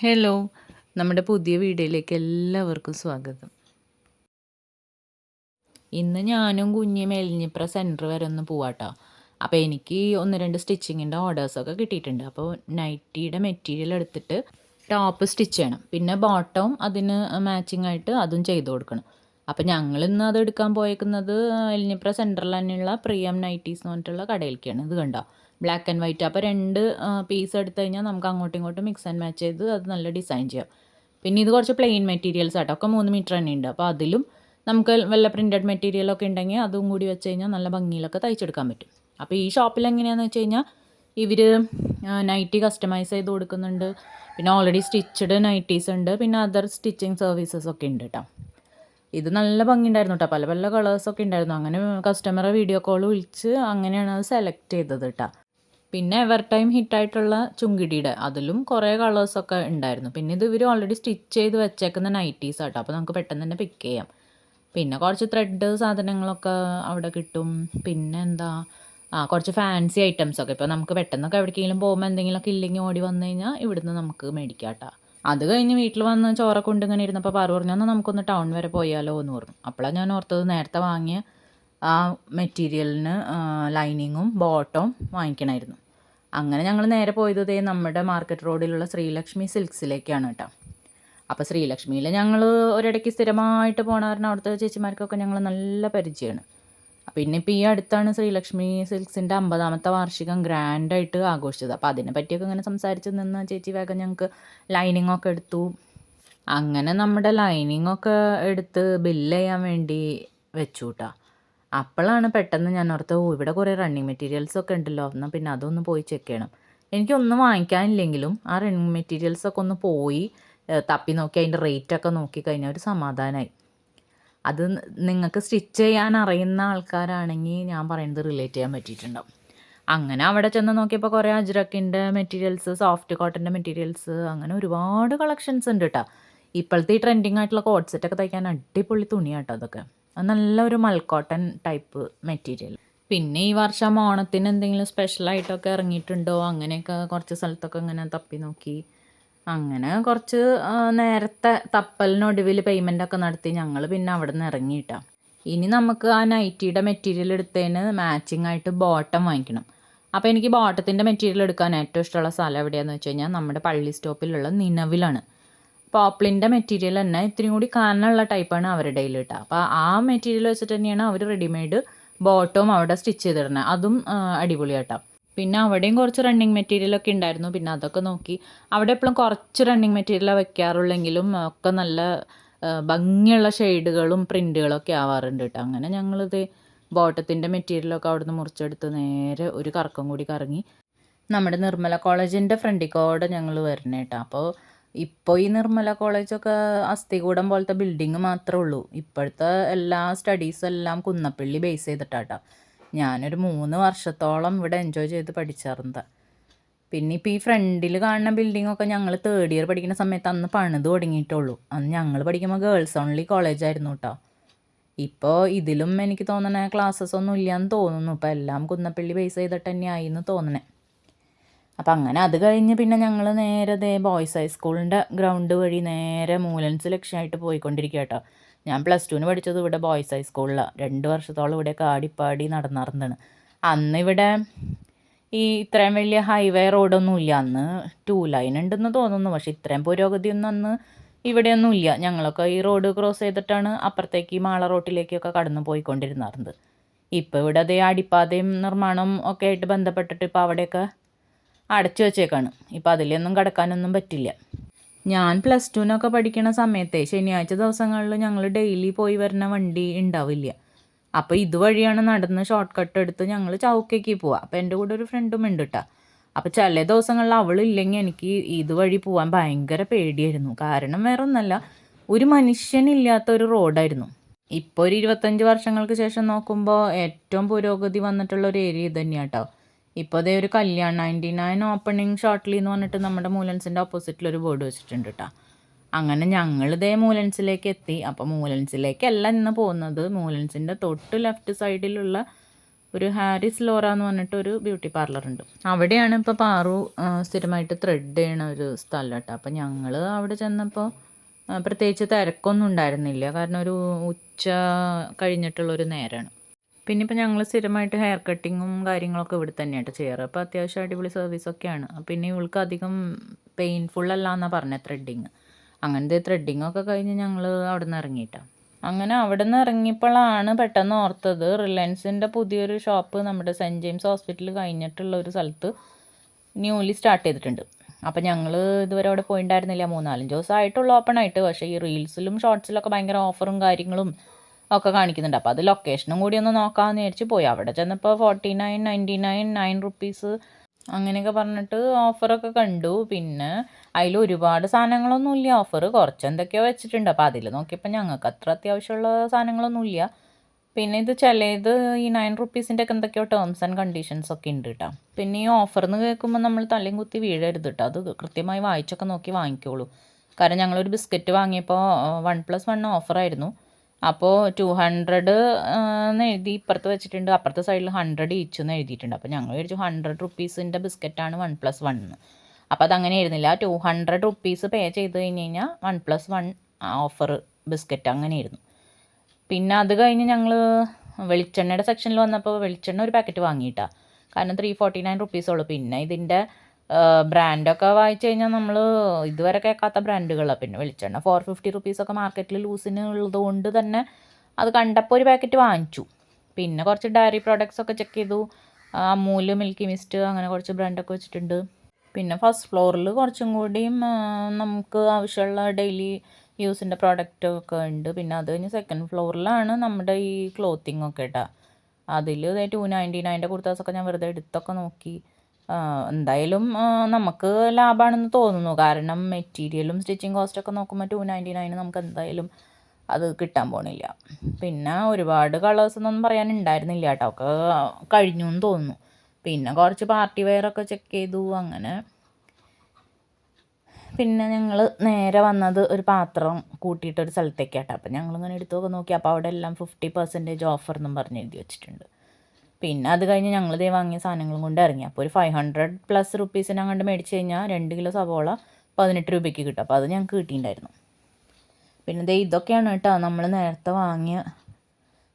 Hello നമ്മുടെ പുതിയ വീഡിയോയിലേക്ക് എല്ലാവർക്കും സ്വാഗതം. ഇന്ന് ഞാനും കുഞ്ഞി എലിഞ്ഞിപ്ര സെന്റർ വരെ ഒന്ന് പോവാട്ടോ. അപ്പോൾ എനിക്ക് ഒന്ന് രണ്ട് സ്റ്റിച്ചിങ്ങിന്റെ ഓർഡേഴ്സൊക്കെ കിട്ടിയിട്ടുണ്ട്. അപ്പോൾ നൈറ്റിയുടെ മെറ്റീരിയൽ എടുത്തിട്ട് ടോപ്പ് സ്റ്റിച്ച് ചെയ്യണം. പിന്നെ ബോട്ടവും അതിന് മാച്ചിങ് ആയിട്ട് അതും ചെയ്ത് കൊടുക്കണം. അപ്പോൾ ഞങ്ങൾ ഇന്ന് അത് എടുക്കാൻ പോയേക്കുന്നത് എലിഞ്ഞിപ്ര സെന്ററിൽ തന്നെയുള്ള പ്രിയം നൈറ്റീസ് എന്ന് പറഞ്ഞിട്ടുള്ള കടയിലേക്കാണ്. ഇത് കണ്ടോ? ബ്ലാക്ക് ആൻഡ് വൈറ്റ് അപ്പോൾ രണ്ട് പീസ് എടുത്തു കഴിഞ്ഞാൽ നമുക്ക് അങ്ങോട്ടും ഇങ്ങോട്ടും മിക്സ് ആൻഡ് മാച്ച് ചെയ്ത് അത് നല്ല ഡിസൈൻ ചെയ്യാം. പിന്നെ ഇത് കുറച്ച് പ്ലെയിൻ മെറ്റീരിയൽസ് ആട്ടോ. ഒക്കെ മൂന്ന് മീറ്റർ തന്നെ ഉണ്ട് അപ്പോൾ അതിലും നമുക്ക് വല്ല പ്രിന്റഡ് മെറ്റീരിയലൊക്കെ ഉണ്ടെങ്കിൽ അതും കൂടി വെച്ച് കഴിഞ്ഞാൽ നല്ല ഭംഗിയിലൊക്കെ തയ്ച്ചെടുക്കാൻ പറ്റും. അപ്പോൾ ഈ ഷോപ്പിൽ എങ്ങനെയാണെന്ന് വെച്ച് കഴിഞ്ഞാൽ ഇവർ നൈറ്റി കസ്റ്റമൈസ് ചെയ്ത് കൊടുക്കുന്നുണ്ട്. പിന്നെ ഓൾറെഡി സ്റ്റിച്ചഡ് നൈറ്റീസ് ഉണ്ട്. പിന്നെ അതർ സ്റ്റിച്ചിങ് സർവീസസ് ഒക്കെ ഉണ്ട് കേട്ടോ ഇത് നല്ല ഭംഗിയുണ്ടായിരുന്നു കേട്ടോ പല പല കളേഴ്സൊക്കെ ഉണ്ടായിരുന്നു. അങ്ങനെ കസ്റ്റമറെ വീഡിയോ കോൾ വിളിച്ച് അങ്ങനെയാണ് അത് സെലക്ട് ചെയ്തത് കേട്ടോ പിന്നെ എവർ ടൈം ഹിറ്റായിട്ടുള്ള ചുങ്കിടിയുടെ അതിലും കുറേ കളേഴ്സൊക്കെ ഉണ്ടായിരുന്നു. പിന്നെ ഇത് ഇവർ ഓൾറെഡി സ്റ്റിച്ച് ചെയ്ത് വെച്ചേക്കുന്ന നൈറ്റീസ് ആട്ടോ. അപ്പോൾ നമുക്ക് പെട്ടെന്ന് തന്നെ പിക്ക് ചെയ്യാം. പിന്നെ കുറച്ച് ത്രെഡ് സാധനങ്ങളൊക്കെ അവിടെ കിട്ടും. പിന്നെ എന്താ? ആ കുറച്ച് ഫാൻസി ഐറ്റംസ് ഒക്കെ. ഇപ്പോൾ നമുക്ക് പെട്ടെന്നൊക്കെ എവിടേക്കെങ്കിലും പോകുമ്പോൾ എന്തെങ്കിലുമൊക്കെ ഇല്ലെങ്കിൽ ഓടി വന്നു കഴിഞ്ഞാൽ ഇവിടുന്ന് നമുക്ക് മേടിക്കാം കേട്ടോ അത് കഴിഞ്ഞ് വീട്ടിൽ വന്ന് ചോറൊക്കെ കൊണ്ട് ഇങ്ങനെ ഇരുന്നപ്പോൾ പാറു പറഞ്ഞു എന്നാൽ നമുക്കൊന്ന് ടൗൺ വരെ പോയാലോ എന്ന് പറഞ്ഞു. അപ്പോഴാണ് ഞാൻ ഓർത്തത് നേരത്തെ വാങ്ങിയ ആ മെറ്റീരിയലിന് ലൈനിങ്ങും ബോട്ടവും വാങ്ങിക്കണമായിരുന്നു അങ്ങനെ ഞങ്ങൾ നേരെ പോയത് നമ്മുടെ മാർക്കറ്റ് റോഡിലുള്ള ശ്രീലക്ഷ്മി സിൽക്സിലേക്കാണ് കേട്ടോ അപ്പോൾ ശ്രീലക്ഷ്മിയിൽ ഞങ്ങൾ ഒരിടയ്ക്ക് സ്ഥിരമായിട്ട് പോണ അവിടുത്തെ ചേച്ചിമാർക്കൊക്കെ ഞങ്ങൾ നല്ല പരിചയമാണ് പിന്നെ ഇപ്പോൾ ഈ അടുത്താണ് ശ്രീലക്ഷ്മി സിൽക്സിന്റെ അമ്പതാമത്തെ വാർഷികം ഗ്രാൻഡായിട്ട് ആഘോഷിച്ചത്. അപ്പോൾ അതിനെ പറ്റിയൊക്കെ ഇങ്ങനെ സംസാരിച്ച് നിന്ന് ചേച്ചി വേഗം ഞങ്ങൾക്ക് ലൈനിങ് ഒക്കെ എടുത്തു. അങ്ങനെ നമ്മുടെ ലൈനിങ് ഒക്കെ എടുത്ത് ബില്ല് ചെയ്യാൻ വേണ്ടി വെച്ചു കേട്ടോ അപ്പോഴാണ് പെട്ടെന്ന് ഞാൻ ഓർത്ത് ഓ ഇവിടെ കുറേ റണ്ണിങ് മെറ്റീരിയൽസ് ഒക്കെ ഉണ്ടല്ലോ എന്നാൽ പിന്നെ അതൊന്ന് പോയി ചെക്ക് ചെയ്യണം. എനിക്കൊന്നും വാങ്ങിക്കാനില്ലെങ്കിലും ആ റണ്ണിങ് മെറ്റീരിയൽസൊക്കെ ഒന്ന് പോയി തപ്പി നോക്കി അതിന്റെ റേറ്റൊക്കെ നോക്കി കഴിഞ്ഞാൽ ഒരു സമാധാനമായി അത് നിങ്ങൾക്ക് സ്റ്റിച്ച് ചെയ്യാൻ അറിയുന്ന ആൾക്കാരാണെങ്കിൽ ഞാൻ പറയുന്നത് റിലേറ്റ് ചെയ്യാൻ പറ്റിയിട്ടുണ്ടാവും. അങ്ങനെ അവിടെ ചെന്ന് നോക്കിയപ്പോൾ കുറേ അജ്രക്കിന്റെ മെറ്റീരിയൽസ് സോഫ്റ്റ് കോട്ടന്റെ മെറ്റീരിയൽസ് അങ്ങനെ ഒരുപാട് കളക്ഷൻസ് ഉണ്ട് കേട്ടോ ഇപ്പോഴത്തെ ഈ ട്രെൻഡിങ് ആയിട്ടുള്ള കോട്ട് സെറ്റൊക്കെ തയ്ക്കാൻ അടിപൊളി തുണി കേട്ടോ അതൊക്കെ. അത് നല്ലൊരു മൽക്കോട്ടൺ ടൈപ്പ് മെറ്റീരിയൽ പിന്നെ ഈ വർഷം ഓണത്തിന് എന്തെങ്കിലും സ്പെഷ്യലായിട്ടൊക്കെ ഇറങ്ങിയിട്ടുണ്ടോ? അങ്ങനെയൊക്കെ കുറച്ച് സ്ഥലത്തൊക്കെ ഇങ്ങനെ തപ്പി നോക്കി. അങ്ങനെ കുറച്ച് നേരത്തെ തപ്പലിനൊടുവിൽ പേയ്മെന്റ് ഒക്കെ നടത്തി ഞങ്ങൾ പിന്നെ അവിടെ നിന്ന് ഇറങ്ങിയിട്ടാണ് ഇനി നമുക്ക് ആ നൈറ്റിയുടെ മെറ്റീരിയൽ എടുത്തതിന് മാച്ചിങ് ആയിട്ട് ബോട്ടം വാങ്ങിക്കണം. അപ്പോൾ എനിക്ക് ബോട്ടത്തിന്റെ മെറ്റീരിയൽ എടുക്കാൻ ഏറ്റവും ഇഷ്ടമുള്ള സ്ഥലം എവിടെയാണെന്ന് വെച്ച് കഴിഞ്ഞാൽ നമ്മുടെ പള്ളി സ്റ്റോപ്പിലുള്ള നിലവിലാണ്. പോപ്ലിന്റെ മെറ്റീരിയൽ തന്നെ ഇത്രയും കൂടി കാനുള്ള ടൈപ്പാണ് അവരുടെ കയ്യിൽ കിട്ടുക അപ്പോൾ ആ മെറ്റീരിയൽ വെച്ചിട്ട് തന്നെയാണ് അവർ റെഡിമെയ്ഡ് ബോട്ടവും അവിടെ സ്റ്റിച്ച് ചെയ്തിടുന്നത് അതും അടിപൊളിയാട്ടോ. പിന്നെ അവിടെയും കുറച്ച് റണ്ണിങ് മെറ്റീരിയലൊക്കെ ഉണ്ടായിരുന്നു. പിന്നെ അതൊക്കെ നോക്കി. അവിടെ എപ്പോഴും കുറച്ച് റണ്ണിങ് മെറ്റീരിയൽ വെക്കാറുള്ളെങ്കിലും ഒക്കെ നല്ല ഭംഗിയുള്ള ഷെയ്ഡുകളും പ്രിന്റുകളൊക്കെ ആവാറുണ്ട് കേട്ടോ. അങ്ങനെ ഞങ്ങളിത് ബോട്ടത്തിന്റെ മെറ്റീരിയലൊക്കെ അവിടുന്ന് മുറിച്ചെടുത്ത് നേരെ ഒരു കറക്കം കൂടി കറങ്ങി. നമ്മുടെ നിർമ്മല കോളേജിന്റെ ഫ്രണ്ടിക്കോടെ ഞങ്ങൾ വരണേ കേട്ടോ. അപ്പോൾ ഇപ്പോൾ ഈ നിർമ്മല കോളേജൊക്കെ അസ്ഥികൂടം പോലത്തെ ബിൽഡിങ് മാത്രമേ ഉള്ളൂ. ഇപ്പോഴത്തെ എല്ലാ സ്റ്റഡീസും എല്ലാം കുന്നപ്പള്ളി ബേസ് ചെയ്തിട്ടാട്ടോ ഞാനൊരു മൂന്ന് വർഷത്തോളം ഇവിടെ എൻജോയ് ചെയ്ത് പഠിച്ചാർന്നത് പിന്നെ ഇപ്പോൾ ഈ ഫ്രണ്ടിൽ കാണുന്ന ബിൽഡിങ്ങൊക്കെ ഞങ്ങൾ തേർഡ് ഇയർ പഠിക്കുന്ന സമയത്ത് അന്ന് പണിത് തുടങ്ങിയിട്ടുള്ളൂ. അന്ന് ഞങ്ങൾ പഠിക്കുമ്പോൾ ഗേൾസ് ഓൺലി കോളേജായിരുന്നു കേട്ടോ ഇപ്പോൾ ഇതിലും എനിക്ക് തോന്നണ ക്ലാസ്സസ് ഒന്നും ഇല്ലയെന്ന് തോന്നുന്നു. ഇപ്പോൾ എല്ലാം കുന്നപ്പള്ളി ബേസ് ചെയ്തിട്ട് തന്നെ ആയി എന്ന് തോന്നണേ. അപ്പം അങ്ങനെ അത് കഴിഞ്ഞ് പിന്നെ ഞങ്ങൾ നേരെ ദേ ബോയ്സ് ഹൈസ്കൂളിന്റെ ഗ്രൗണ്ട് വഴി നേരെ മൂലൻസ് ലക്ഷ്യമായിട്ട് പോയിക്കൊണ്ടിരിക്കുക കേട്ടോ ഞാൻ പ്ലസ് ടുവിന് പഠിച്ചത് ഇവിടെ ബോയ്സ് ഹൈസ്കൂളിലാണ് രണ്ട് വർഷത്തോളം ഇവിടെയൊക്കെ ആടിപ്പാടി നടന്നിരുന്നതാണ് അന്ന് ഇവിടെ ഈ ഇത്രയും വലിയ ഹൈവേ റോഡൊന്നും ഇല്ല. അന്ന് ടൂ ലൈൻ ഉണ്ടെന്ന് തോന്നുന്നു. പക്ഷേ ഇത്രയും പുരോഗതിയൊന്നും അന്ന് ഇവിടെയൊന്നും ഇല്ല. ഞങ്ങളൊക്കെ ഈ റോഡ് ക്രോസ് ചെയ്തിട്ടാണ് അപ്പുറത്തേക്ക് മാള റോട്ടിലേക്കൊക്കെ കടന്നു പോയിക്കൊണ്ടിരുന്നത് ഇപ്പോൾ ഇവിടെ അതേ അടിപ്പാതയും നിർമ്മാണവും ഒക്കെ ആയിട്ട് ബന്ധപ്പെട്ടിട്ട് ഇപ്പോൾ അവിടെയൊക്കെ അടച്ചു വെച്ചേക്കാണ്. ഇപ്പോൾ അതിലൊന്നും കടക്കാനൊന്നും പറ്റില്ല. ഞാൻ പ്ലസ് ടുവിനൊക്കെ പഠിക്കുന്ന സമയത്തെ ശനിയാഴ്ച ദിവസങ്ങളിൽ ഞങ്ങൾ ഡെയിലി പോയി വരുന്ന വണ്ടി ഉണ്ടാവില്ല അപ്പോൾ ഇതുവഴിയാണ് നടന്ന് ഷോർട്ട് കട്ട് എടുത്ത് ഞങ്ങൾ ചൗക്കേക്ക് പോവുക അപ്പോൾ എന്റെ കൂടെ ഒരു ഫ്രണ്ടും ഉണ്ട് കേട്ടോ അപ്പോൾ ചില ദിവസങ്ങളിൽ അവളില്ലെങ്കിൽ എനിക്ക് ഇതുവഴി പോകാൻ ഭയങ്കര പേടിയായിരുന്നു. കാരണം വേറെ ഒന്നല്ല ഒരു മനുഷ്യനില്ലാത്ത ഒരു റോഡായിരുന്നു ഇപ്പോൾ ഒരു ഇരുപത്തഞ്ച് വർഷങ്ങൾക്ക് ശേഷം നോക്കുമ്പോൾ ഏറ്റവും പുരോഗതി വന്നിട്ടുള്ള ഒരു ഏരിയ കേട്ടോ ഇപ്പോൾ അതേ ഒരു Kalyan ninety nine opening shortly എന്ന് പറഞ്ഞിട്ട് നമ്മുടെ മൂലൻസിന്റെ ഓപ്പോസിറ്റിലൊരു ബോർഡ് വെച്ചിട്ടുണ്ട് കേട്ടോ അങ്ങനെ ഞങ്ങൾ ഇതേ മൂലൻസിലേക്ക് എത്തി. അപ്പോൾ മൂലൻസിലേക്കല്ല ഇന്ന് പോകുന്നത്. മൂലൻസിന്റെ തൊട്ട് ലെഫ്റ്റ് സൈഡിലുള്ള ഒരു ഹാരിസ് ലോറ എന്ന് പറഞ്ഞിട്ട് ഒരു ബ്യൂട്ടി പാർലർ ഉണ്ട്. അവിടെയാണ് ഇപ്പോൾ പാറു സ്ഥിരമായിട്ട് ത്രെഡ് ചെയ്യണ ഒരു സ്ഥലം കേട്ടോ അപ്പം ഞങ്ങൾ അവിടെ ചെന്നപ്പോൾ പ്രത്യേകിച്ച് തിരക്കൊന്നും ഉണ്ടായിരുന്നില്ല. കാരണം ഒരു ഉച്ച കഴിഞ്ഞിട്ടുള്ളൊരു നേരമാണ് പിന്നെ ഇപ്പോൾ ഞങ്ങൾ സ്ഥിരമായിട്ട് ഹെയർ കട്ടിങ്ങും കാര്യങ്ങളൊക്കെ ഇവിടെ തന്നെയായിട്ട് ചെയ്യാറ്. അപ്പോൾ അത്യാവശ്യം അടിപൊളി സർവീസൊക്കെയാണ് പിന്നെ ഇവൾക്ക് അധികം പെയിൻഫുൾ അല്ല എന്നാണ് പറഞ്ഞത് ത്രെഡിങ് അങ്ങനത്തെ ത്രെഡിങ് ഒക്കെ കഴിഞ്ഞ് ഞങ്ങൾ അവിടെ നിന്ന് ഇറങ്ങിയിട്ടാണ് അങ്ങനെ അവിടെ നിന്ന് ഇറങ്ങിയപ്പോഴാണ് പെട്ടെന്ന് ഓർത്തത് റിലയൻസിന്റെ പുതിയൊരു ഷോപ്പ് നമ്മുടെ സെന്റ് ജെയിംസ് ഹോസ്പിറ്റൽ കഴിഞ്ഞിട്ടുള്ള ഒരു സ്ഥലത്ത് ന്യൂലി സ്റ്റാർട്ട് ചെയ്തിട്ടുണ്ട്. അപ്പോൾ ഞങ്ങൾ ഇതുവരെ അവിടെ പോയിണ്ടായിരുന്നില്ല. മൂന്നാലഞ്ച് ദിവസമായിട്ടുള്ള ഓപ്പൺ ആയിട്ട്. പക്ഷേ ഈ റീൽസിലും ഷോർട്സിലൊക്കെ ഭയങ്കര ഓഫറും കാര്യങ്ങളും ഒക്കെ കാണിക്കുന്നുണ്ട്. അപ്പോൾ അത് ലൊക്കേഷനും കൂടി ഒന്ന് നോക്കാമെന്ന് വിചാരിച്ച് പോയി. അവിടെ ചെന്നപ്പോൾ forty nine ninety nine nine rupees അങ്ങനെയൊക്കെ പറഞ്ഞിട്ട് ഓഫറൊക്കെ കണ്ടു. പിന്നെ അതിൽ ഒരുപാട് സാധനങ്ങളൊന്നുമില്ല ഓഫർ കുറച്ച് എന്തൊക്കെയോ വെച്ചിട്ടുണ്ട്. അപ്പോൾ അതിൽ നോക്കിയപ്പോൾ ഞങ്ങൾക്ക് അത്ര അത്യാവശ്യമുള്ള സാധനങ്ങളൊന്നുമില്ല പിന്നെ ഇത് ചിലത് ഈ നയൻ റുപ്പീസിന്റെ ഒക്കെ എന്തൊക്കെയോ ടേംസ് ആൻഡ് കണ്ടീഷൻസ് ഒക്കെ ഉണ്ട് കേട്ടോ പിന്നെ ഈ ഓഫർ എന്ന് കേൾക്കുമ്പോൾ നമ്മൾ തലയും കുത്തി വീഴരുത് കേട്ടോ അത് കൃത്യമായി വായിച്ചൊക്കെ നോക്കി വാങ്ങിക്കോളൂ. കാരണം ഞങ്ങളൊരു ബിസ്ക്കറ്റ് വാങ്ങിയപ്പോൾ വൺ പ്ലസ് വൺ ഓഫറായിരുന്നു അപ്പോൾ ടു ഹൺഡ്രഡ് എന്ന് എഴുതി ഇപ്പുറത്ത് വെച്ചിട്ടുണ്ട്. അപ്പുറത്തെ സൈഡിൽ ഹൺഡ്രഡ് ഈച്ച് എന്ന് എഴുതിയിട്ടുണ്ട്. അപ്പോൾ ഞങ്ങൾ വിചാരിച്ചു ഹൺഡ്രഡ് റുപ്പീസിന്റെ ബിസ്ക്കറ്റാണ് വൺ പ്ലസ് വൺ എന്ന് അപ്പോൾ അതങ്ങനെ ആയിരുന്നില്ല. ടു ഹൺഡ്രഡ് റുപ്പീസ് പേ ചെയ്ത് കഴിഞ്ഞ് കഴിഞ്ഞാൽ one plus one offer biscuit അങ്ങനെയായിരുന്നു പിന്നെ അത് കഴിഞ്ഞ് ഞങ്ങൾ വെളിച്ചെണ്ണയുടെ സെക്ഷനിൽ വന്നപ്പോൾ വെളിച്ചെണ്ണ ഒരു പാക്കറ്റ് വാങ്ങിയിട്ടാണ് കാരണം ത്രീ ഫോർട്ടി നയൻ റുപ്പീസുള്ളൂ പിന്നെ ഇതിന്റെ ബ്രാൻഡൊക്കെ വായിച്ചു കഴിഞ്ഞാൽ നമ്മൾ ഇതുവരെ കേൾക്കാത്ത ബ്രാൻഡുകളാണ് പിന്നെ വെളിച്ചെണ്ണ ഫോർ ഫിഫ്റ്റി റുപ്പീസൊക്കെ മാർക്കറ്റിൽ ലൂസിന് ഉള്ളത് കൊണ്ട് തന്നെ അത് കണ്ടപ്പോൾ ഒരു പാക്കറ്റ് വാങ്ങിച്ചു. പിന്നെ കുറച്ച് ഡയറി പ്രോഡക്റ്റ്സ് ഒക്കെ ചെക്ക് ചെയ്തു. അമൂൽ മിൽക്കി മിസ്റ്റ് അങ്ങനെ കുറച്ച് ബ്രാൻഡൊക്കെ വെച്ചിട്ടുണ്ട്. പിന്നെ ഫസ്റ്റ് ഫ്ലോറിൽ കുറച്ചും കൂടിയും നമുക്ക് ആവശ്യമുള്ള ഡെയിലി യൂസിന്റെ പ്രോഡക്റ്റ് ഒക്കെ ഉണ്ട്. പിന്നെ അത് കഴിഞ്ഞ് സെക്കൻഡ് ഫ്ലോറിലാണ് നമ്മുടെ ഈ ക്ലോത്തിങ് ഒക്കെ ഇട്ടാ അതിൽ ടു നയന്റി നയന്റെ കുർത്താസൊക്കെ ഞാൻ വെറുതെ എടുത്തൊക്കെ നോക്കി. എന്തായാലും നമുക്ക് ലാഭമാണെന്ന് തോന്നുന്നു. കാരണം മെറ്റീരിയലും സ്റ്റിച്ചിങ് കോസ്റ്റൊക്കെ നോക്കുമ്പോൾ ടു നയന്റി നയൻ നമുക്ക് എന്തായാലും അത് കിട്ടാൻ പോണില്ല. പിന്നെ ഒരുപാട് കളേഴ്സ് ഒന്നും പറയാനുണ്ടായിരുന്നില്ല കേട്ടോ. ഒക്കെ കഴിഞ്ഞു എന്ന് തോന്നുന്നു. പിന്നെ കുറച്ച് പാർട്ടി വെയറൊക്കെ ചെക്ക് ചെയ്തു അങ്ങനെ. പിന്നെ ഞങ്ങൾ നേരെ വന്നത് ഒരു പാത്രം കൂട്ടിയിട്ടൊരു സ്ഥലത്തേക്കാട്ടോ. അപ്പം ഞങ്ങളിങ്ങനെ എടുത്തൊക്കെ നോക്കി. അപ്പോൾ അവിടെ എല്ലാം ഫിഫ്റ്റി പെർസെന്റേജ് ഓഫർ എന്നും പറഞ്ഞ് എഴുതി വെച്ചിട്ടുണ്ട്. പിന്നെ അത് കഴിഞ്ഞ് ഞങ്ങൾ ഇതേ വാങ്ങിയ സാധനങ്ങളും കൊണ്ട് ഇറങ്ങി. അപ്പോൾ ഒരു ഫൈവ് ഹൺഡ്രഡ് പ്ലസ് റുപ്പീസിന് അങ്ങോട്ട് മേടിച്ച് കഴിഞ്ഞാൽ രണ്ട് കിലോ സവോള പതിനെട്ട് രൂപയ്ക്ക് കിട്ടും. അപ്പോൾ അത് ഞങ്ങൾക്ക് കിട്ടിയിട്ടുണ്ടായിരുന്നു. പിന്നെ ദേ ഇതൊക്കെയാണ് കേട്ടോ നമ്മൾ നേരത്തെ വാങ്ങിയ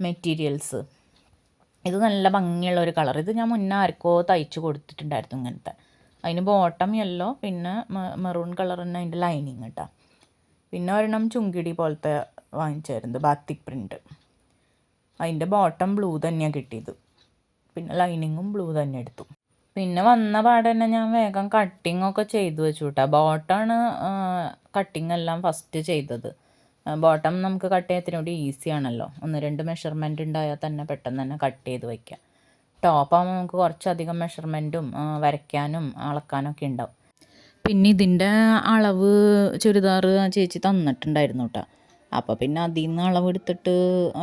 മെറ്റീരിയൽസ് ഇത് നല്ല ഭംഗിയുള്ള ഒരു കളർ ഇത് ഞാൻ മുന്നേ ആർക്കോ തയ്ച്ച് കൊടുത്തിട്ടുണ്ടായിരുന്നു ഇങ്ങനത്തെ. അതിന് ബോട്ടം യെല്ലോ പിന്നെ മെറൂൺ കളർ തന്നെ അതിന്റെ ലൈനിങ് കേട്ടോ. പിന്നെ ഒരെണ്ണം ചുങ്കിടി പോലത്തെ വാങ്ങിച്ചായിരുന്നു ബാത്തിക് പ്രിന്റ് അതിന്റെ ബോട്ടം ബ്ലൂ തന്നെയാണ് കിട്ടിയത്. പിന്നെ ലൈനിങ്ങും ബ്ലൂ തന്നെ എടുത്തു. പിന്നെ വന്ന പാടെ തന്നെ ഞാൻ വേഗം കട്ടിങ് ഒക്കെ ചെയ്തു വെച്ചു കേട്ടോ ബോട്ടാണ് കട്ടിങ് എല്ലാം ഫസ്റ്റ് ചെയ്തത്. ബോട്ടം നമുക്ക് കട്ട് ചെയ്യാത്തിനോട് ഈസി ആണല്ലോ. ഒന്ന് രണ്ട് മെഷർമെന്റ് ഉണ്ടായാൽ തന്നെ പെട്ടെന്ന് തന്നെ കട്ട് ചെയ്ത് വയ്ക്കാം ടോപ്പാകുമ്പോൾ നമുക്ക് കുറച്ചധികം മെഷർമെന്റും വരയ്ക്കാനും അളക്കാനൊക്കെ ഉണ്ടാവും. പിന്നെ ഇതിന്റെ അളവ് ചുരിദാർ ചേച്ചി തന്നിട്ടുണ്ടായിരുന്നു കേട്ടോ അപ്പോൾ പിന്നെ അതിൽ നിന്ന് അളവെടുത്തിട്ട്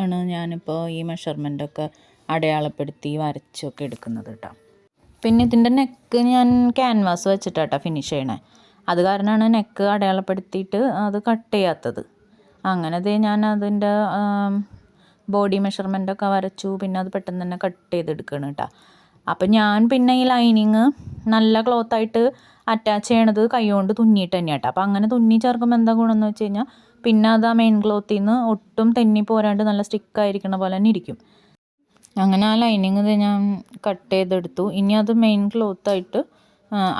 ആണ് ഞാനിപ്പോൾ ഈ മെഷർമെന്റൊക്കെ അടയാളപ്പെടുത്തി വരച്ചൊക്കെ എടുക്കുന്നത് കേട്ടോ. പിന്നെ ഇതിന്റെ നെക്ക് ഞാൻ ക്യാൻവാസ് വെച്ചിട്ടാട്ടോ ഫിനിഷ് ചെയ്യണേ. അത് കാരണമാണ് നെക്ക് അടയാളപ്പെടുത്തിയിട്ട് അത് കട്ട് ചെയ്യാത്തത്. അങ്ങനെ ദേ ഞാൻ അതിന്റെ ബോഡി മെഷർമെന്റൊക്കെ വരച്ചു. പിന്നെ അത് പെട്ടെന്ന് തന്നെ കട്ട് ചെയ്തെടുക്കണം കേട്ടോ. അപ്പം ഞാൻ പിന്നെ ഈ ലൈനിങ് നല്ല ക്ലോത്തായിട്ട് അറ്റാച്ച് ചെയ്യണത് കൈകൊണ്ട് തുന്നിയിട്ട് തന്നെയാണ് കേട്ടോ. അപ്പം അങ്ങനെ തുന്നി ചേർക്കുമ്പോൾ എന്താ ഗുണം എന്ന് വെച്ച് കഴിഞ്ഞാൽ പിന്നെ അത് ആ മെയിൻ ക്ലോത്തിൽ നിന്ന് ഒട്ടും തെന്നി പോരാണ്ട് നല്ല സ്റ്റിക്കായിരിക്കണ പോലെ തന്നെ ഇരിക്കും. അങ്ങനെ ആ ലൈനിങ് ഞാൻ കട്ട് ചെയ്തെടുത്തു. ഇനി അത് മെയിൻ ക്ലോത്തായിട്ട്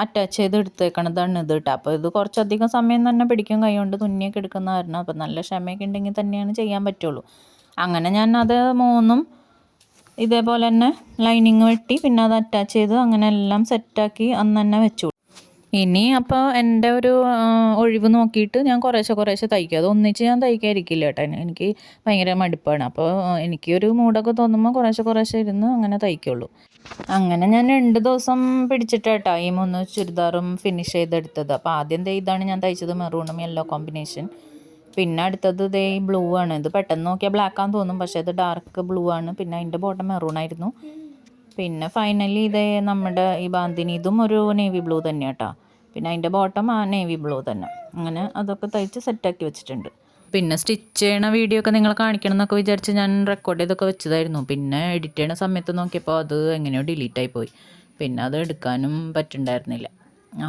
അറ്റാച്ച് ചെയ്ത് എടുത്തേക്കണതാണ് ഇത് കേട്ടോ. അപ്പോൾ ഇത് കുറച്ചധികം സമയം തന്നെ പിടിക്കും. കൈ കൊണ്ട് തുന്നിയൊക്കെ എടുക്കുന്ന കാരണം. അപ്പോൾ നല്ല ക്ഷമയൊക്കെ ഉണ്ടെങ്കിൽ തന്നെയാണ് ചെയ്യാൻ പറ്റുള്ളൂ. അങ്ങനെ ഞാൻ അത് മൂന്നും ഇതേപോലെ തന്നെ ലൈനിങ് വെട്ടി പിന്നെ അത് അറ്റാച്ച് ചെയ്ത് അങ്ങനെ എല്ലാം സെറ്റാക്കി അന്ന് തന്നെ വെച്ചു. ഇനി അപ്പോൾ എന്റെ ഒരു ഒഴിവ് നോക്കിയിട്ട് ഞാൻ കുറേശ്ശെ കുറേശ്ശെ തയ്ക്കും. അത് ഒന്നിച്ച് ഞാൻ തയ്ക്കാതിരിക്കില്ല കേട്ടോ. എനിക്ക് ഭയങ്കര മടുപ്പാണ്. അപ്പോൾ എനിക്കൊരു മൂടൊക്കെ തോന്നുമ്പോൾ കുറേശ്ശെ കുറേശ്ശെ ഇരുന്ന് അങ്ങനെ തയ്ക്കുള്ളൂ. അങ്ങനെ ഞാൻ രണ്ട് ദിവസം പിടിച്ചിട്ടാട്ടോ ഈ മൂന്ന് ചുരിദാറും ഫിനിഷ് ചെയ്തെടുത്തത്. അപ്പോൾ ആദ്യം ദേ ഇതാണ് ഞാൻ തയ്ച്ചത് മെറൂണും യെല്ലോ കോമ്പിനേഷൻ പിന്നെ അടുത്തത് ദേ ബ്ലൂ ആണ്. ഇത് പെട്ടെന്ന് നോക്കിയാൽ ബ്ലാക്ക് ആണെന്ന് തോന്നും. പക്ഷേ ഇത് ഡാർക്ക് ബ്ലൂ ആണ്. പിന്നെ അതിന്റെ ബോട്ടം മെറൂൺ ആയിരുന്നു. പിന്നെ ഫൈനലി ഇതേ നമ്മുടെ ഈ ബാന്തിനി ഇതും ഒരു നേവി ബ്ലൂ തന്നെ കേട്ടോ പിന്നെ അതിന്റെ ബോട്ടം ആ നേവി ബ്ലൂ തന്നെ. അങ്ങനെ അതൊക്കെ തയ്ച്ച് സെറ്റാക്കി വെച്ചിട്ടുണ്ട്. പിന്നെ സ്റ്റിച്ച് ചെയ്യണ വീഡിയോ ഒക്കെ നിങ്ങളെ കാണിക്കണം എന്നൊക്കെ വിചാരിച്ച് ഞാൻ റെക്കോർഡ് ചെയ്തൊക്കെ വെച്ചതായിരുന്നു. പിന്നെ എഡിറ്റ് ചെയ്യണ സമയത്ത് നോക്കിയപ്പോൾ അത് എങ്ങനെയോ ഡിലീറ്റായി പോയി. പിന്നെ അത് എടുക്കാനും പറ്റുണ്ടായിരുന്നില്ല.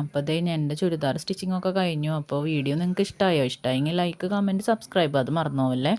അപ്പോൾ അതേ എന്റെ ചുരിദാർ സ്റ്റിച്ചിങ് ഒക്കെ കഴിഞ്ഞു. അപ്പോൾ വീഡിയോ നിങ്ങൾക്ക് ഇഷ്ടമായോ ഇഷ്ടമായെങ്കിൽ ലൈക്ക് കമന്റ് സബ്സ്ക്രൈബ് അത് മറന്നു പോവല്ലേ